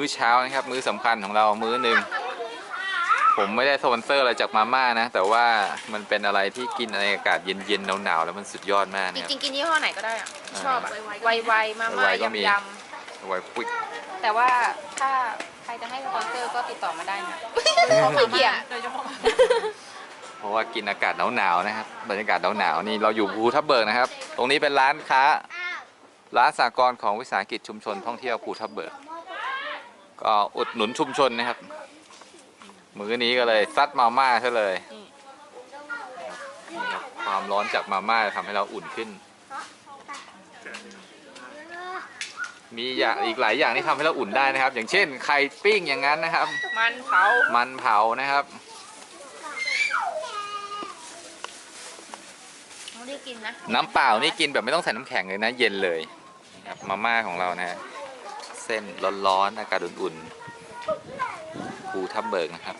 อเช้านะครับ มื้อสำคัญของเรามื้อหนึ่งผมไม่ได้สปอนเซอร์อะไรจากมาม่านะ แต่ว่ามันเป็นอะไรที่กินในอากาศเย็นๆหนาวๆแล้วมันสุดยอดมากจนะครับริงๆกินยี่ห้อไหนก็ได้อะอ่าชอบอะไวๆมาม่าไวๆก็มียไว้ปุ๊บำๆแต่ว่าถ้าใครจะให้สปอนเซอร์ก็ติดต่อมาได้นะไม่เกี่ยงโดยเฉพาะเพราะว่ากินอากาศหนาวๆนะครับบรรยากาศหนาวๆนี่เราอยู่ภูทับเบิกนะครับ ตรงนี้เป็นร้านค้าร้านสากลของวิสาหกิจชุมชนท่องเที่ยวภูทับเบิก ก็อุดหนุนชุมชนนะครับ มื้อนี้ก็เลยซัดมาม่าซะเลยนี่ครับความร้อนจากมาม่าทำให้เราอุ่นขึ้น มีอย่างอีกหลายอย่างที่ทำให้เราอุ่นได้นะครับ อย่างเช่นไข่ปิ้งอย่างนั้นนะครับ มันเผา มันเผานะครับไม่ได้กินนะน้ำเปล่านี่กินแบบไม่ต้องใส่น้ำแข็งเลยนะ เย็นเลยนะครับมาม่าของเรานะฮะ เส้นร้อนๆอากาศอุ่นๆภูทับเบิกนะครับ